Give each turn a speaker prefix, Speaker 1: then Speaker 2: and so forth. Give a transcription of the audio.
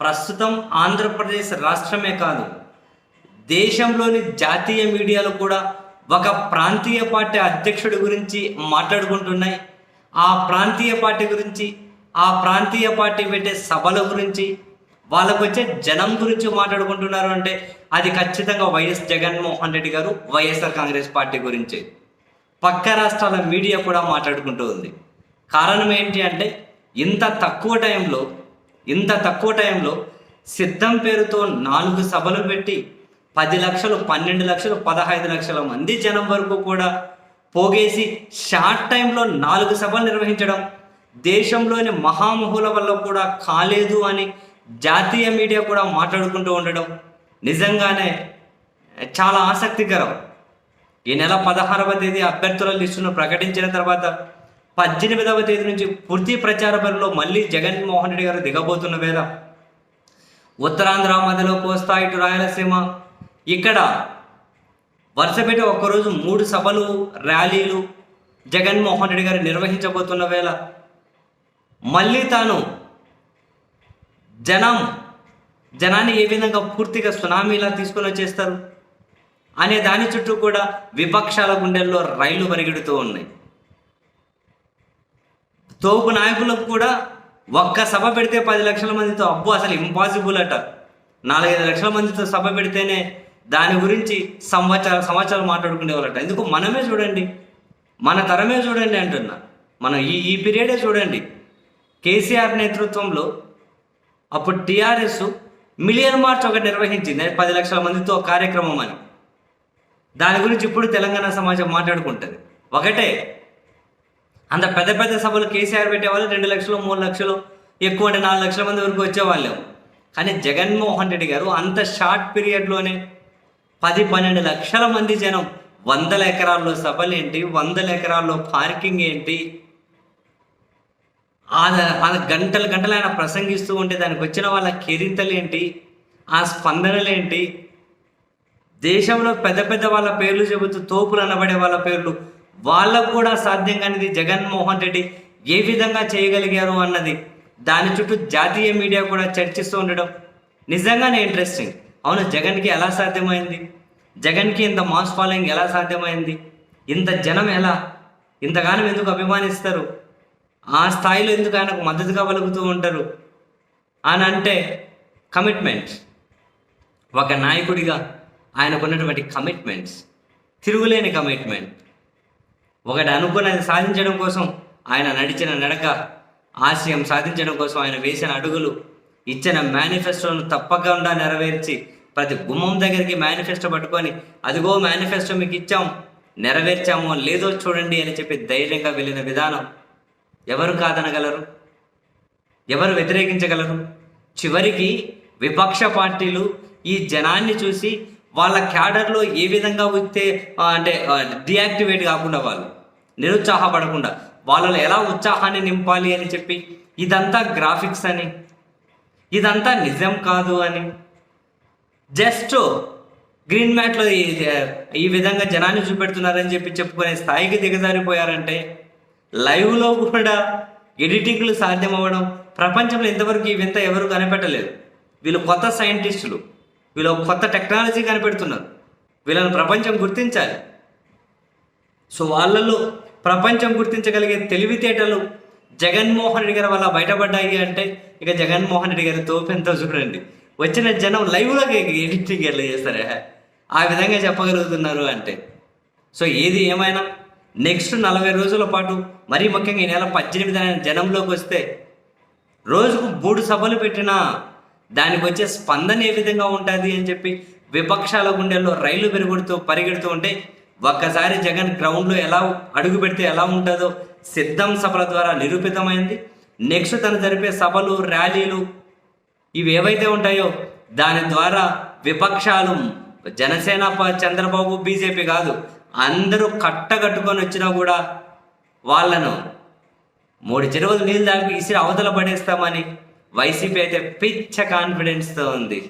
Speaker 1: ప్రస్తుతం ఆంధ్రప్రదేశ్ రాష్ట్రమే కాదు దేశంలోని జాతీయ మీడియాలు కూడా ఒక ప్రాంతీయ పార్టీ అధ్యక్షుడి గురించి మాట్లాడుకుంటున్నాయి. ఆ ప్రాంతీయ పార్టీ గురించి ఆ ప్రాంతీయ పార్టీ పెట్టే సభల గురించి వాళ్ళకు వచ్చే జనం గురించి మాట్లాడుకుంటున్నారు అంటే అది ఖచ్చితంగా వైఎస్ జగన్మోహన్ రెడ్డి గారు వైఎస్ఆర్ కాంగ్రెస్ పార్టీ గురించి. పక్క రాష్ట్రాల మీడియా కూడా మాట్లాడుకుంటూ ఉంది. కారణం ఏంటి అంటే ఇంత తక్కువ టైంలో ఇంత తక్కువ టైంలో సిద్ధం పేరుతో నాలుగు సభలు పెట్టి పది లక్షలు పన్నెండు లక్షలు పదహైదు లక్షల మంది జనం వరకు కూడా పోగేసి షార్ట్ టైంలో నాలుగు సభలు నిర్వహించడం దేశంలోని మహామహుల వల్ల కూడా కాలేదు అని జాతీయ మీడియా కూడా మాట్లాడుకుంటూ ఉండడం నిజంగానే చాలా ఆసక్తికరం. ఈ నెల పదహారవ తేదీ అభ్యర్థుల లిస్టును ప్రకటించిన తర్వాత పద్దెనిమిదవ తేదీ నుంచి పూర్తి ప్రచార బరిలో మళ్ళీ జగన్మోహన్ రెడ్డి గారు దిగబోతున్న వేళ. ఉత్తరాంధ్ర మధ్యలో కోస్తా ఇటు రాయలసీమ. ఇక్కడ వరుసపెట్టి ఒక్కరోజు మూడు సభలు ర్యాలీలు జగన్మోహన్ రెడ్డి గారు నిర్వహించబోతున్న వేళ. మళ్ళీ తాను జనం జనాన్ని ఏ విధంగా పూర్తిగా సునామీలా తీసుకుని వచ్చేస్తారు? అనే దాని చుట్టూ కూడా విపక్షాల గుండెల్లో రైళ్ళు పరిగెడుతూ ఉన్నాయి. తోపు నాయకులకు కూడా ఒక్క సభ పెడితే పది లక్షల మందితో అబ్బో అసలు ఇంపాసిబుల్ అట. నాలుగైదు లక్షల మందితో సభ పెడితేనే దాని గురించి సంవత్సర సంవత్సరాలు మాట్లాడుకునేవాళ్ళట. ఎందుకు? మనమే చూడండి. మన తరమే చూడండి అంటున్నా. మనం ఈ ఈ పీరియడే చూడండి. కేసీఆర్ నేతృత్వంలో అప్పుడు టీఆర్ఎస్ మిలియన్ మార్చ్ ఒకటి నిర్వహించింది. పది లక్షల మందితో కార్యక్రమం అని. దాని గురించి ఇప్పుడు తెలంగాణ సమాజం మాట్లాడుకుంటుంది. ఒకటే అంత పెద్ద పెద్ద సభలు కేసీఆర్ పెట్టేవాళ్ళు రెండు లక్షలు మూడు లక్షలు ఎక్కువ అంటే నాలుగు లక్షల మంది వరకు వచ్చేవాళ్ళం. కానీ జగన్మోహన్ రెడ్డి గారు అంత షార్ట్ పీరియడ్లోనే పది పన్నెండు లక్షల మంది జనం వందల ఎకరాల్లో సభలు ఏంటి వందల ఎకరాల్లో పార్కింగ్ ఏంటి ఆ ఆ గంటలు గంటలు ఆయన ప్రసంగిస్తూ ఉంటే దానికి వచ్చిన వాళ్ళ కెరింతలు ఏంటి ఆ స్పందనలేంటి దేశంలో పెద్ద పెద్ద వాళ్ళ పేర్లు చెబుతూ తోపులు అనబడే వాళ్ళ పేర్లు వాళ్ళకు కూడా సాధ్యం కానిది జగన్మోహన్ రెడ్డి ఏ విధంగా చేయగలిగారు అన్నది దాని చుట్టూ జాతీయ మీడియా కూడా చర్చిస్తూ ఉండడం నిజంగానే ఇంట్రెస్టింగ్ అవును జగన్కి ఎలా సాధ్యమైంది? జగన్కి ఇంత మాస్ ఫాలోయింగ్ ఎలా సాధ్యమైంది? ఇంత జనం ఎలా? ఇంతగానం ఎందుకు అభిమానిస్తారు? ఆ స్థాయిలో ఎందుకు ఆయనకు మద్దతుగా పలుకుతూ ఉంటారు? అని అంటే కమిట్మెంట్ ఒక నాయకుడిగా ఆయనకున్నటువంటి కమిట్మెంట్స్ తిరుగులేని కమిట్మెంట్ ఒకటి అనుకున్నది సాధించడం కోసం ఆయన నడిచిన నడక ఆశయం సాధించడం కోసం ఆయన వేసిన అడుగులు ఇచ్చిన మేనిఫెస్టోను తప్పకుండా నెరవేర్చి ప్రతి గుమ్మం దగ్గరికి మేనిఫెస్టో పట్టుకొని అదిగో మేనిఫెస్టో మీకు ఇచ్చాం నెరవేర్చామో లేదో చూడండి అని చెప్పి ధైర్యంగా వెళ్ళిన విధానం ఎవరు కాదనగలరు? ఎవరు వ్యతిరేకించగలరు? చివరికి విపక్ష పార్టీలు ఈ జనాన్ని చూసి వాళ్ళ క్యాడర్లో ఏ విధంగా వస్తే అంటే డియాక్టివేట్ కాకుండా వాళ్ళు నిరుత్సాహపడకుండా వాళ్ళలో ఎలా ఉత్సాహాన్ని నింపాలి అని చెప్పి ఇదంతా గ్రాఫిక్స్ అని ఇదంతా నిజం కాదు అని జస్ట్ గ్రీన్ మ్యాట్లో ఈ ఈ విధంగా జనాన్ని చూపెడుతున్నారని చెప్పి చెప్పుకునే స్థాయికి దిగజారిపోయారంటే లైవ్లో కూడా ఎడిటింగ్లు సాధ్యం అవ్వడం ప్రపంచంలో ఇంతవరకు ఈ వింత ఎవరు కనిపెట్టలేదు. వీళ్ళు కొత్త సైంటిస్టులు. వీళ్ళు ఒక కొత్త టెక్నాలజీ కనిపెడుతున్నారు. వీళ్ళని ప్రపంచం గుర్తించాలి. సో వాళ్ళలో ప్రపంచం గుర్తించగలిగే తెలివితేటలు జగన్మోహన్ రెడ్డి గారి వల్ల బయటపడ్డాయి అంటే ఇక జగన్మోహన్ రెడ్డి గారి తోపెంతో చూడండి. వచ్చిన జనం లైవ్గా ఎడిటింగ్ ఎట్లా చేస్తారే? ఆ విధంగా చెప్పగలుగుతున్నారు అంటే. సో ఏది ఏమైనా నెక్స్ట్ నలభై రోజుల పాటు మరీ ముఖ్యంగా ఈ నెల పద్దెనిమిది జనంలోకి వస్తే రోజుకు మూడు సభలు పెట్టినా దానికి వచ్చే స్పందన ఏ విధంగా ఉంటుంది అని చెప్పి విపక్షాల గుండెల్లో రైలు పెరుగుడుతూ పరిగెడుతూ ఉంటే ఒక్కసారి జగన్ గ్రౌండ్లో ఎలా అడుగు పెడితే ఎలా ఉంటుందో సిద్ధం సభల ద్వారా నిరూపితమైంది. నెక్స్ట్ తను జరిపే సభలు ర్యాలీలు ఇవి ఏవైతే ఉంటాయో దాని ద్వారా విపక్షాలు జనసేన ప- చంద్రబాబు బీజేపీ కాదు అందరూ కట్టగట్టుకొని వచ్చినా కూడా వాళ్ళను మూడు చెరువులు నీళ్ళు దాపి ఇసిరి అవతల పడేస్తామని వైసీపీ అయితే పిచ్చ కాన్ఫిడెన్స్తో ఉంది.